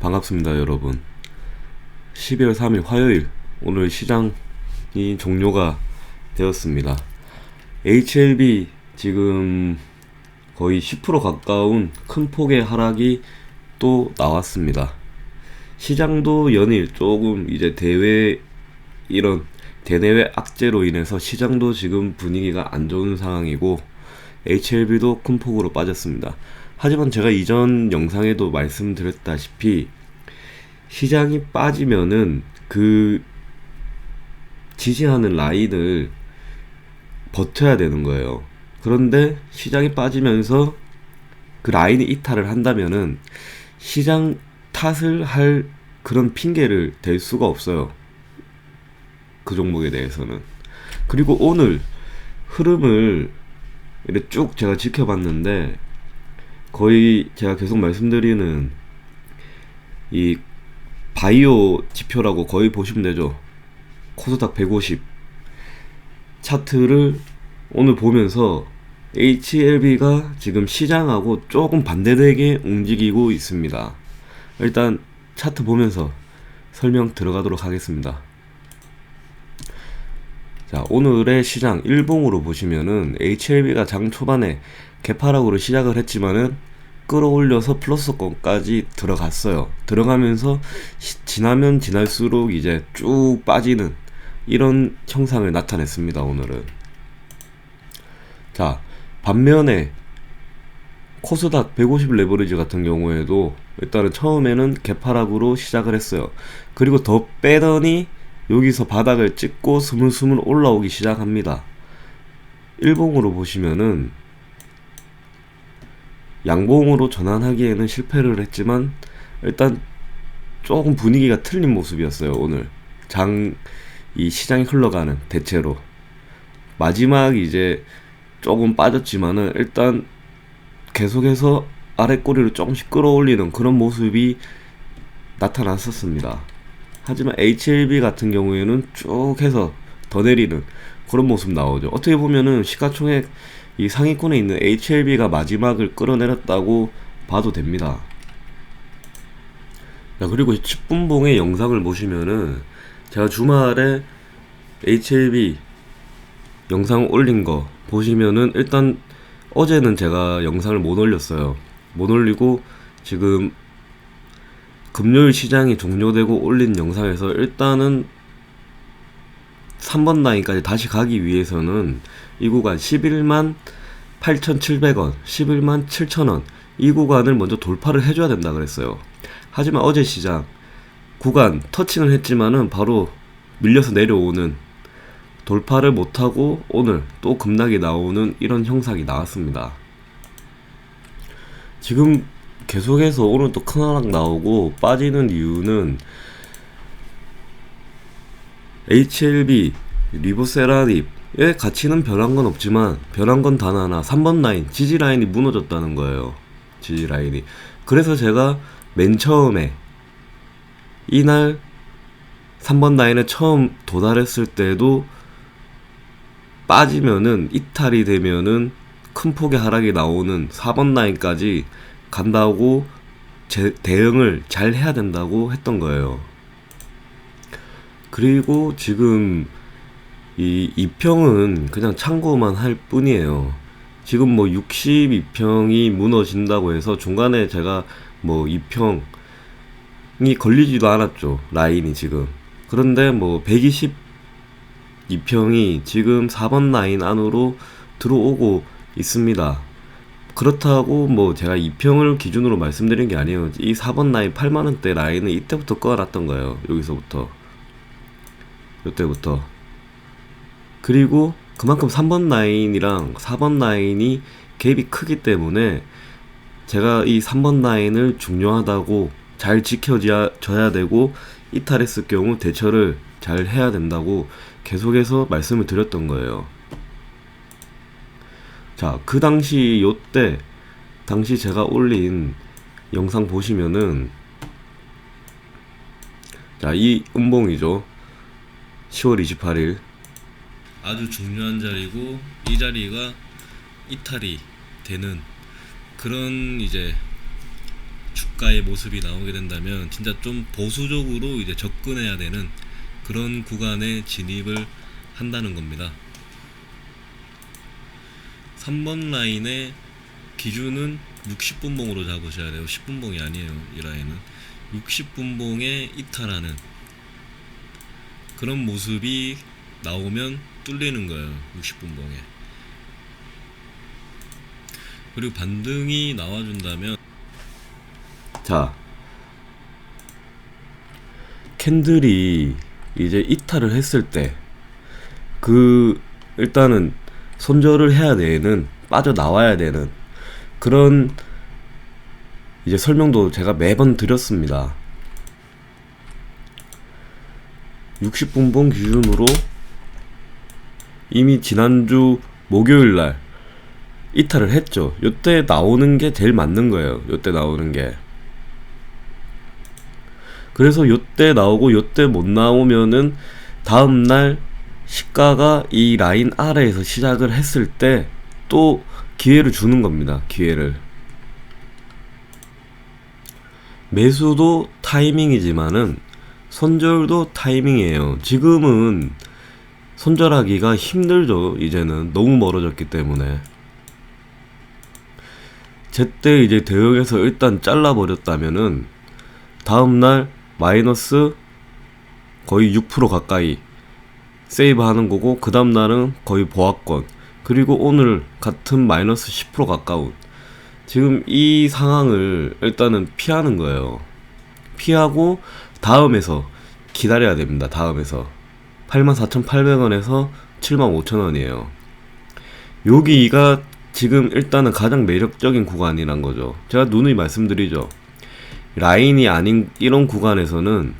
반갑습니다, 여러분. 12월 3일 화요일 오늘 시장이 종료가 되었습니다. HLB 지금 거의 10% 가까운 큰 폭의 하락이 또 나왔습니다. 시장도 연일 조금 이제 대외 이런 대내외 악재로 인해서 시장도 지금 분위기가 안 좋은 상황이고 HLB도 큰 폭으로 빠졌습니다. 하지만 제가 이전 영상에도 말씀드렸다시피 시장이 빠지면은 그 지지하는 라인을 버텨야 되는 거예요. 그런데 시장이 빠지면서 그 라인이 이탈을 한다면은 시장 탓을 할 그런 핑계를 댈 수가 없어요. 그 종목에 대해서는. 그리고 오늘 흐름을 이렇게 쭉 제가 지켜봤는데 거의 제가 계속 말씀드리는 이 바이오 지표라고 거의 보시면 되죠. 코스닥 150 차트를 오늘 보면서 HLB가 지금 시장하고 조금 반대되게 움직이고 있습니다. 일단 차트 보면서 설명 들어가도록 하겠습니다. 자, 오늘의 시장 일봉으로 보시면은 HLB가 장 초반에 개파락으로 시작을 했지만은 끌어올려서 플러스권까지 들어갔어요. 들어가면서 시, 지나면 지날수록 이제 쭉 빠지는 이런 형상을 나타냈습니다. 오늘은. 자, 반면에 코스닥 150 레버리지 같은 경우에도 일단은 처음에는 개파락으로 시작을 했어요. 그리고 더 빼더니 여기서 바닥을 찍고 스물스물 올라오기 시작합니다. 일봉으로 보시면은 양봉으로 전환하기에는 실패를 했지만 일단 조금 분위기가 틀린 모습이었어요 오늘 장 이 시장이 흘러가는 대체로 마지막 이제 조금 빠졌지만은 일단 계속해서 아래 꼬리를 조금씩 끌어올리는 그런 모습이 나타났었습니다. 하지만 HLB 같은 경우에는 쭉 해서 더 내리는 그런 모습 나오죠. 어떻게 보면은 시가총액 이 상위권에 있는 HLB가 마지막을 끌어내렸다고 봐도 됩니다. 자, 그리고 10분봉의 영상을 보시면은 제가 주말에 HLB 영상 올린 거 보시면은 일단 어제는 제가 영상을 못 올렸어요. 못 올리고 지금 금요일 시장이 종료되고 올린 영상에서 일단은 3번 라인까지 다시 가기 위해서는 이 구간 11만 8,700원, 11만 7천원 이 구간을 먼저 돌파를 해줘야 된다 그랬어요. 하지만 어제 시장 구간 터칭을 했지만은 바로 밀려서 내려오는 돌파를 못하고 오늘 또 급락이 나오는 이런 형상이 나왔습니다. 지금 계속해서 오늘 또 큰 하락 나오고 빠지는 이유는 HLB, 리보세라립의 가치는 변한 건 없지만 변한 건 단 하나 3번 라인 지지 라인이 무너졌다는 거예요. 지지 라인이. 그래서 제가 맨 처음에 이날 3번 라인에 처음 도달했을 때도 빠지면은 이탈이 되면은 큰 폭의 하락이 나오는 4번 라인까지 간다고 제, 대응을 잘 해야 된다고 했던 거예요. 그리고 지금 이 2평은 그냥 참고만 할 뿐이에요. 지금 뭐 62평이 무너진다고 해서 중간에 제가 뭐 2평이 걸리지도 않았죠. 라인이 지금. 그런데 뭐 122평이 지금 4번 라인 안으로 들어오고 있습니다. 그렇다고 뭐 제가 2평을 기준으로 말씀드린 게 아니에요. 이 4번 라인 8만 원대 라인은 이때부터 꺼놨던 거예요. 여기서부터. 이때부터. 그리고 그만큼 3번 라인이랑 4번 라인이 갭이 크기 때문에 제가 이 3번 라인을 중요하다고 잘 지켜져야 되고 이탈했을 경우 대처를 잘 해야 된다고 계속해서 말씀을 드렸던 거예요. 자, 그 당시 요때 당시 제가 올린 영상 보시면은 자, 이 음봉이죠. 10월 28일 아주 중요한 자리고 이 자리가 이탈이 되는 그런 이제 주가의 모습이 나오게 된다면 진짜 좀 보수적으로 이제 접근해야 되는 그런 구간에 진입을 한다는 겁니다. 3번 라인의 기준은 60분봉으로 잡으셔야 돼요. 10분봉이 아니에요. 이 라인은 60분봉에 이탈하는 그런 모습이 나오면 뚫리는 거예요. 60분봉에. 그리고 반등이 나와준다면 자 캔들이 이제 이탈을 했을 때 그 일단은 손절을 해야 되는 빠져나와야 되는 그런 이제 설명도 제가 매번 드렸습니다. 60분봉 기준으로 이미 지난주 목요일 날 이탈을 했죠. 요때 나오는 게 제일 맞는 거예요. 요때 나오는 게. 그래서 요때 나오고 요때 못 나오면은 다음 날 시가가 이 라인 아래에서 시작을 했을 때 또 기회를 주는 겁니다. 기회를. 매수도 타이밍이지만은 손절도 타이밍이에요. 지금은 손절하기가 힘들죠. 이제는 너무 멀어졌기 때문에. 제때 이제 대응해서 일단 잘라버렸다면은 다음날 마이너스 거의 6% 가까이 세이브 하는 거고 그 다음 날은 거의 보합권 그리고 오늘 같은 마이너스 10% 가까운. 지금 이 상황을 일단은 피하는 거예요. 피하고 다음에서 기다려야 됩니다 다음에서. 84,800원에서 75,000원이에요. 여기가 지금 일단은 가장 매력적인 구간이란 거죠. 제가 누누이 말씀드리죠. 라인이 아닌 이런 구간에서는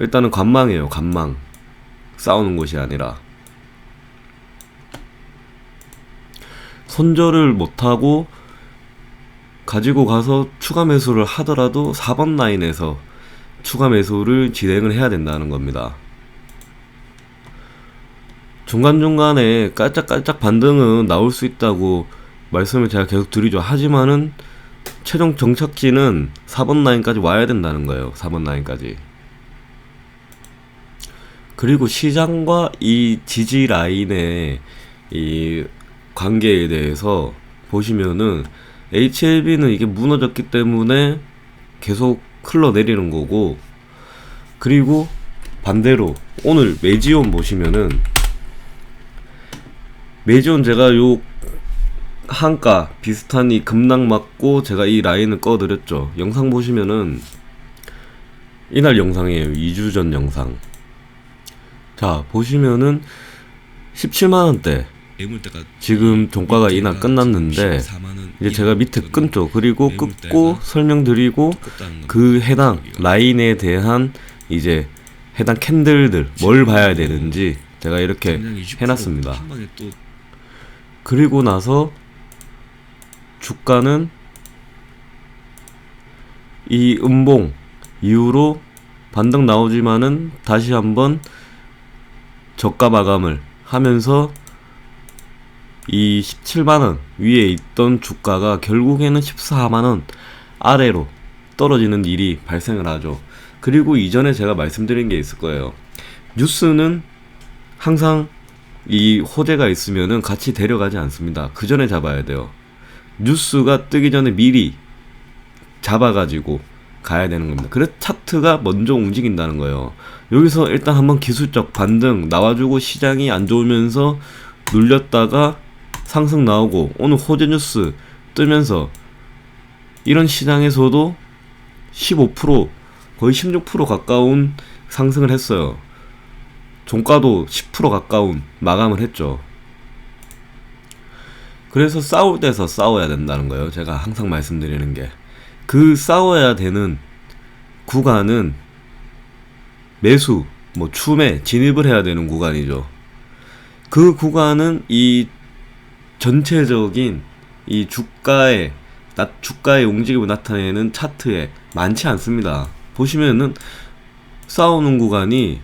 일단은 관망이에요 관망 싸우는 곳이 아니라 손절을 못하고 가지고 가서 추가 매수를 하더라도 4번 라인에서 추가 매수를 진행을 해야 된다는 겁니다. 중간중간에 깔짝깔짝 반등은 나올 수 있다고 말씀을 제가 계속 드리죠. 하지만은 최종 정착지는 4번 라인까지 와야 된다는 거예요. 4번 라인까지. 그리고 시장과 이 지지 라인의 이 관계에 대해서 보시면은 HLB는 이게 무너졌기 때문에 계속 흘러내리는 거고 그리고 반대로 오늘 메지온 보시면은 메지온 제가 요 한가 비슷한 이 급락 맞고 제가 이 라인을 꺼드렸죠. 영상 보시면은 이날 영상이에요. 2주 전 영상 자 보시면은 17만 원대 매물대가 지금 종가가 이날 밑에가 끝났는데 지금 14만 원 이제 제가 밑에. 끊죠 그리고 끊고 설명드리고. 그 해당. 라인에 대한 이제 해당 캔들들 뭘 봐야 되는지 제가 이렇게 당장 20% 해놨습니다 그리고 나서 주가는 이 음봉 이후로 반등 나오지만은 다시 한번 저가 마감을 하면서 이 17만원 위에 있던 주가가 결국에는 14만원 아래로 떨어지는 일이 발생을 하죠. 그리고 이전에 제가 말씀드린 게 있을 거예요. 뉴스는 항상 이 호재가 있으면은 같이 데려가지 않습니다. 그 전에 잡아야 돼요. 뉴스가 뜨기 전에 미리 잡아가지고 가야 되는 겁니다. 그래서 차트가 먼저 움직인다는 거예요. 여기서 일단 한번 기술적 반등 나와주고 시장이 안 좋으면서 눌렸다가 상승 나오고 오늘 호재 뉴스 뜨면서 이런 시장에서도 15% 거의 16% 가까운 상승을 했어요. 종가도 10% 가까운 마감을 했죠. 그래서 싸울 때서 싸워야 된다는 거예요. 제가 항상 말씀드리는 게. 그 싸워야 되는 구간은 매수, 뭐 추매, 진입을 해야 되는 구간이죠. 그 구간은 이 전체적인 이 주가의 나, 주가의 움직임을 나타내는 차트에 많지 않습니다. 보시면은 싸우는 구간이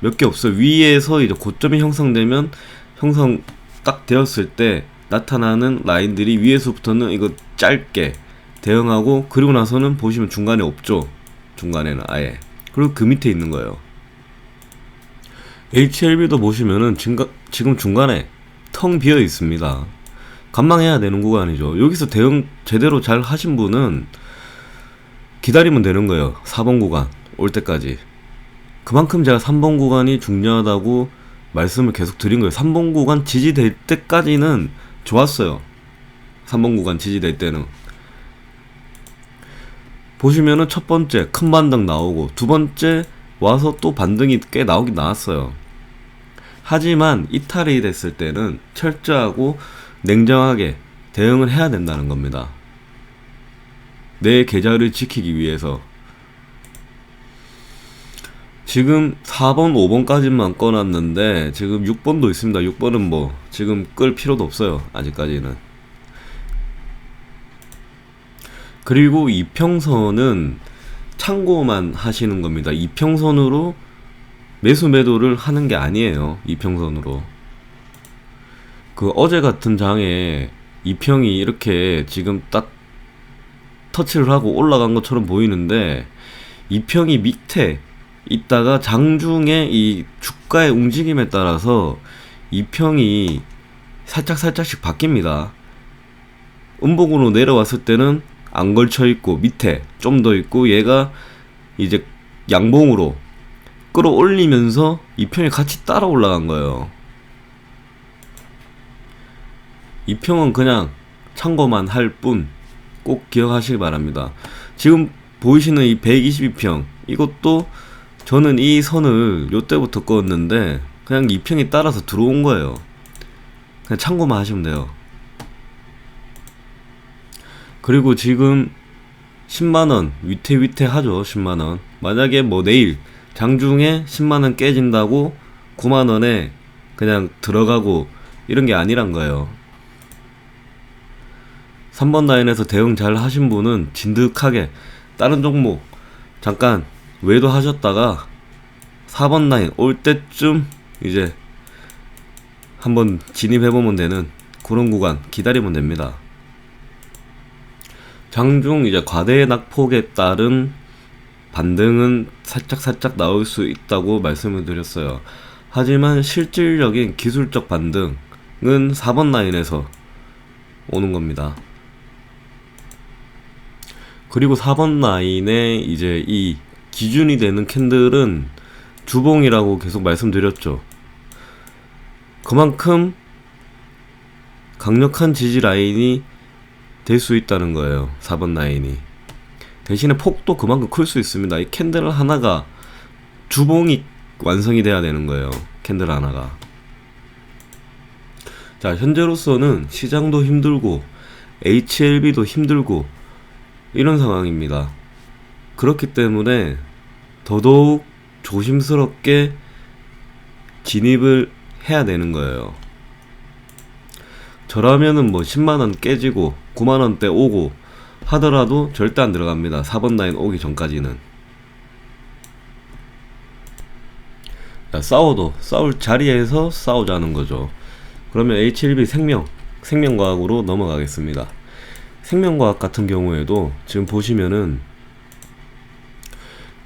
몇 개 없어요. 위에서 이제 고점이 형성되면 형성 딱 되었을 때 나타나는 라인들이 위에서부터는 이거 짧게 대응하고 그리고 나서는 보시면 중간에 없죠. 중간에는 아예. 그리고 그 밑에 있는 거예요. HLB도 보시면은 지금, 중간에 텅 비어 있습니다. 간망해야 되는 구간이죠. 여기서 대응 제대로 잘 하신 분은 기다리면 되는 거예요. 4번 구간 올 때까지. 그만큼 제가 3번 구간이 중요하다고 말씀을 계속 드린 거예요. 3번 구간 지지될 때까지는 좋았어요. 3번 구간 지지될 때는. 보시면은 첫 번째 큰 반등 나오고 두 번째 와서 또 반등이 꽤 나오긴 나왔어요. 하지만 이탈이 됐을 때는 철저하고 냉정하게 대응을 해야 된다는 겁니다. 내 계좌를 지키기 위해서 지금 4번, 5번까지만 꺼놨는데 지금 6번도 있습니다. 6번은 뭐 지금 끌 필요도 없어요. 아직까지는. 그리고 이평선은 참고만 하시는 겁니다. 이평선으로 매수 매도를 하는 게 아니에요. 이평선으로. 그 어제 같은 장에 이평이 이렇게 지금 딱 터치를 하고 올라간 것처럼 보이는데 이평이 밑에 있다가 장중에 이 주가의 움직임에 따라서 이평이 살짝 살짝씩 바뀝니다. 음봉으로 내려왔을 때는 안 걸쳐 있고 밑에 좀 더 있고 얘가 이제 양봉으로 끌어올리면서 이 평이 같이 따라 올라간 거예요. 이 평은 그냥 참고만 할 뿐 꼭 기억하시기 바랍니다. 지금 보이시는 이 122평 이것도 저는 이 선을 요때부터 껐는데 그냥 이 평이 따라서 들어온 거예요. 그냥 참고만 하시면 돼요. 그리고 지금 10만원 위태위태 하죠 10만원 만약에 뭐 내일 장중에 10만원 깨진다고 9만원에 그냥 들어가고 이런 게 아니란 거예요 3번 라인에서 대응 잘 하신 분은 진득하게 다른 종목 잠깐 외도 하셨다가 4번 라인 올 때쯤 이제 한번 진입해보면 되는 그런 구간 기다리면 됩니다. 장중 이제 과대 낙폭에 따른 반등은 살짝 살짝 나올 수 있다고 말씀을 드렸어요. 하지만 실질적인 기술적 반등은 4번 라인에서 오는 겁니다. 그리고 4번 라인에 이제 이 기준이 되는 캔들은 주봉이라고 계속 말씀드렸죠. 그만큼 강력한 지지 라인이 될 수 있다는 거예요. 4번 라인이. 대신에 폭도 그만큼 클 수 있습니다. 이 캔들 하나가 주봉이 완성이 돼야 되는 거예요. 캔들 하나가. 자, 현재로서는 시장도 힘들고 HLB도 힘들고 이런 상황입니다. 그렇기 때문에 더더욱 조심스럽게 진입을 해야 되는 거예요. 저라면은 뭐 10만원 깨지고 9만원대 오고 하더라도 절대 안 들어갑니다. 4번 라인 오기 전까지는. 자, 싸워도 싸울 자리에서 싸우자는 거죠. 그러면 H1B 생명, 생명과학으로 넘어가겠습니다. 생명과학 같은 경우에도 지금 보시면은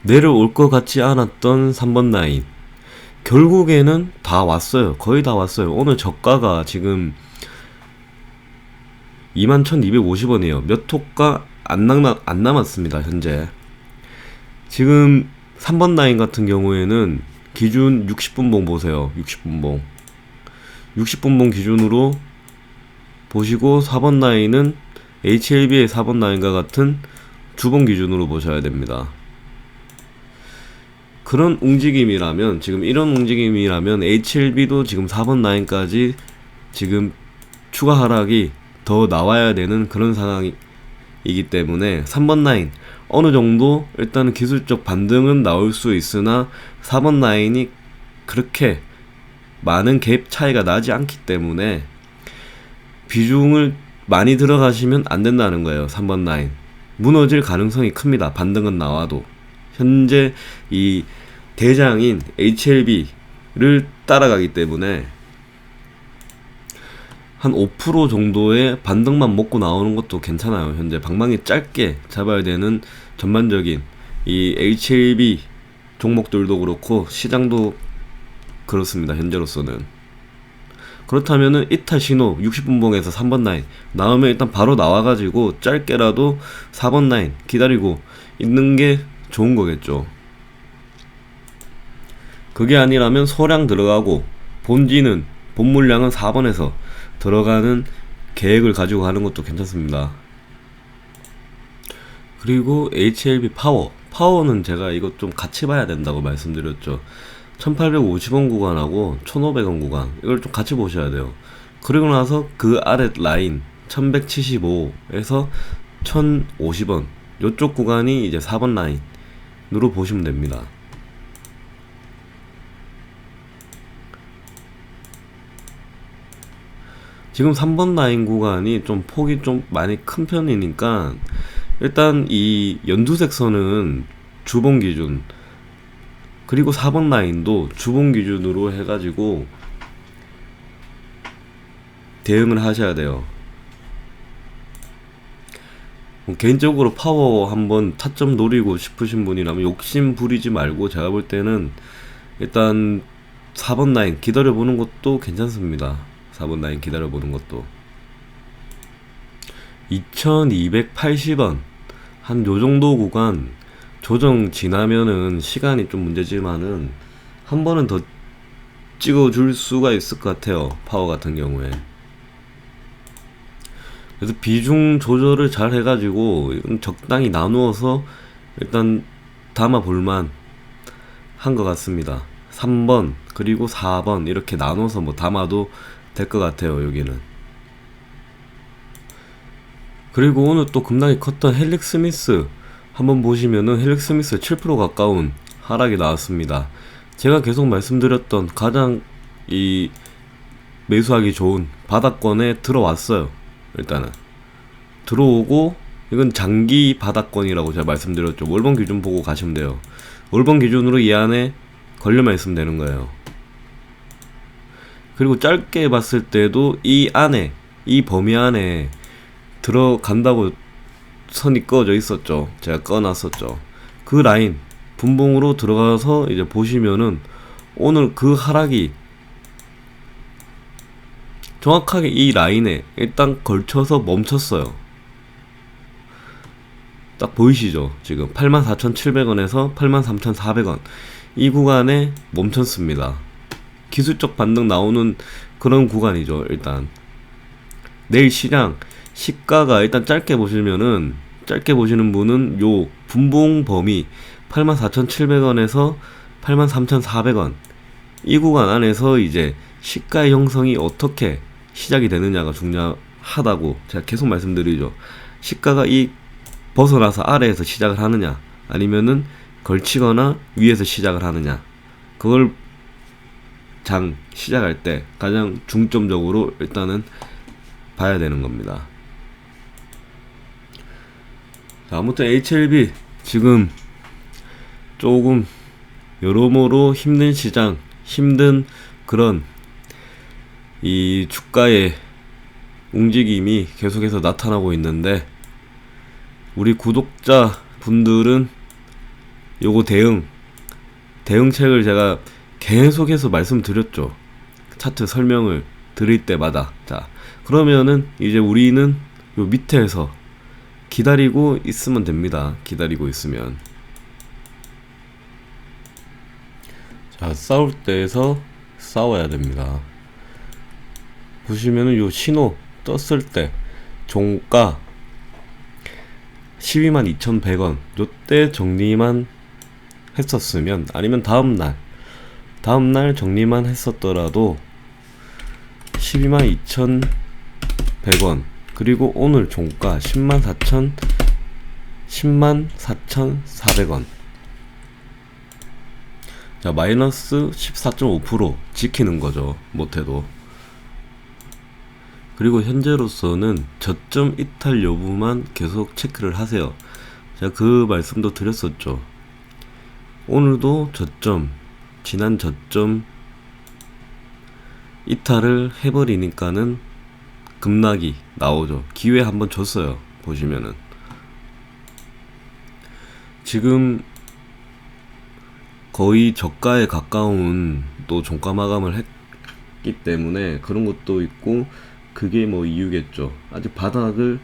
내려올 것 같지 않았던 3번 라인 결국에는 다 왔어요. 거의 다 왔어요. 오늘 저가가 지금 21,250원이에요. 몇 호가 안, 남, 안 남았습니다. 현재. 지금 3번 라인 같은 경우에는 기준 60분봉 보세요. 60분봉. 60분봉 기준으로 보시고 4번 라인은 HLB의 4번 라인과 같은 주봉 기준으로 보셔야 됩니다. 그런 움직임이라면 지금 이런 움직임이라면 HLB도 지금 4번 라인까지 지금 추가 하락이 더 나와야 되는 그런 상황이기 때문에 3번 라인 어느 정도 일단은 기술적 반등은 나올 수 있으나 4번 라인이 그렇게 많은 갭 차이가 나지 않기 때문에 비중을 많이 들어가시면 안 된다는 거예요. 3번 라인. 무너질 가능성이 큽니다. 반등은 나와도. 현재 이 대장인 HLB를 따라가기 때문에 한 5% 정도의 반등만 먹고 나오는 것도 괜찮아요. 현재 방망이 짧게 잡아야 되는 전반적인 이 HLB 종목들도 그렇고 시장도 그렇습니다. 현재로서는. 그렇다면은 이탈 신호 60분 봉에서 3번 라인 나오면 일단 바로 나와가지고 짧게라도 4번 라인 기다리고 있는 게 좋은 거겠죠. 그게 아니라면 소량 들어가고 본지는 본 물량은 4번에서 들어가는 계획을 가지고 가는 것도 괜찮습니다. 그리고 HLB 파워 파워는 제가 이거 좀 같이 봐야 된다고 말씀드렸죠. 1850원 구간하고 1500원 구간 이걸 좀 같이 보셔야 돼요. 그리고 나서 그 아래 라인 1175에서 1050원 요쪽 구간이 이제 4번 라인으로 보시면 됩니다. 지금 3번 라인 구간이 좀 폭이 좀 많이 큰 편이니까 일단 이 연두색 선은 주봉 기준 그리고 4번 라인도 주봉 기준으로 해가지고 대응을 하셔야 돼요. 뭐 개인적으로 파워 한번 타점 노리고 싶으신 분이라면 욕심 부리지 말고 제가 볼 때는 일단 4번 라인 기다려보는 것도 괜찮습니다. 4번 라인 기다려보는 것도. 2280원. 한 요 정도 구간 조정 지나면은 시간이 좀 문제지만은 한 번은 더 찍어줄 수가 있을 것 같아요. 파워 같은 경우에. 그래서 비중 조절을 잘 해가지고 적당히 나누어서 일단 담아 볼만 한 것 같습니다. 3번 그리고 4번 이렇게 나눠서 뭐 담아도 될 것 같아요. 여기는. 그리고 오늘 또 급락이 컸던 헬릭 스미스 한번 보시면은 헬릭 스미스 7% 가까운 하락이 나왔습니다. 제가 계속 말씀드렸던 가장 이 매수하기 좋은 바닥권에 들어왔어요. 일단은 들어오고 이건 장기 바닥권이라고 제가 말씀드렸죠. 월봉 기준 보고 가시면 돼요. 월봉 기준으로 이 안에 걸려만 있으면 되는 거예요. 그리고 짧게 봤을 때도 이 안에 이 범위 안에 들어간다고 선이 꺼져 있었죠. 제가 꺼놨었죠. 그 라인 분봉으로 들어가서 이제 보시면은 오늘 그 하락이 정확하게 이 라인에 일단 걸쳐서 멈췄어요. 딱 보이시죠? 지금 84,700원에서 83,400원 이 구간에 멈췄습니다. 기술적 반등 나오는 그런 구간이죠. 일단 내일 시장 시가가 일단 짧게 보시면은 짧게 보시는 분은 요 분봉 범위 84,700원에서 83,400원 이 구간 안에서 이제 시가의 형성이 어떻게 시작이 되느냐가 중요하다고 제가 계속 말씀드리죠. 시가가 이 벗어나서 아래에서 시작을 하느냐 아니면은 걸치거나 위에서 시작을 하느냐 그걸 장 시작할 때 가장 중점적으로 일단은 봐야 되는 겁니다. 자, 아무튼 HLB 지금 조금 여러모로 힘든 시장, 힘든 그런 이 주가의 움직임이 계속해서 나타나고 있는데 우리 구독자 분들은 요거 대응 대응책을 제가 계속해서 말씀드렸죠. 차트 설명을 드릴 때마다. 자, 그러면은 이제 우리는 요 밑에서 기다리고 있으면 됩니다. 기다리고 있으면. 자, 싸울 때에서 싸워야 됩니다. 보시면은 요 신호 떴을 때 종가 12만 2,100원 요때 정리만 했었으면 아니면 다음날 다음날 정리만 했었더라도 12만 2,100원 그리고 오늘 종가 10만 4천 10만 4,400원 자 마이너스 14.5% 지키는 거죠 못해도 그리고 현재로서는 저점 이탈 여부만 계속 체크를 하세요. 제가 그 말씀도 드렸었죠. 오늘도 저점, 지난 저점 이탈을 해버리니까는 급락이 나오죠. 기회 한번 줬어요. 보시면은 지금 거의 저가에 가까운 또 종가 마감을 했기 때문에 그런 것도 있고 그게 뭐 이유겠죠. 아직 바닥을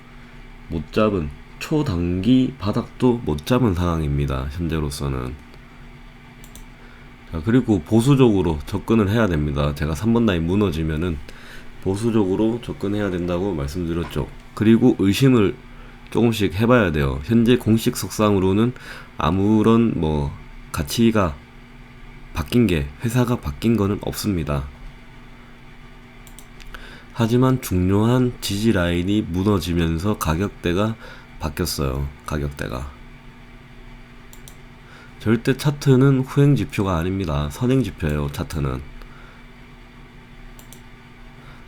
못 잡은 초단기 바닥도 못 잡은 상황입니다. 현재로서는. 자, 그리고 보수적으로 접근을 해야 됩니다. 제가 3번 라인 무너지면은 보수적으로 접근해야 된다고 말씀드렸죠. 그리고 의심을 조금씩 해봐야 돼요. 현재 공식 석상으로는 아무런 뭐 가치가 바뀐 게 회사가 바뀐 거는 없습니다. 하지만 중요한 지지 라인이 무너지면서 가격대가 바뀌었어요. 가격대가. 절대 차트는 후행 지표가 아닙니다. 선행 지표예요. 차트는.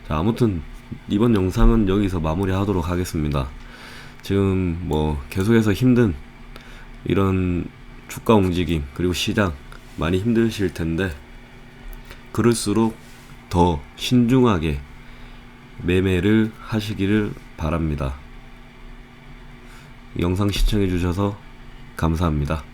자, 아무튼 이번 영상은 여기서 마무리하도록 하겠습니다. 지금 뭐 계속해서 힘든 이런 주가 움직임 그리고 시장 많이 힘드실 텐데 그럴수록 더 신중하게 매매를 하시기를 바랍니다. 영상 시청해 주셔서 감사합니다.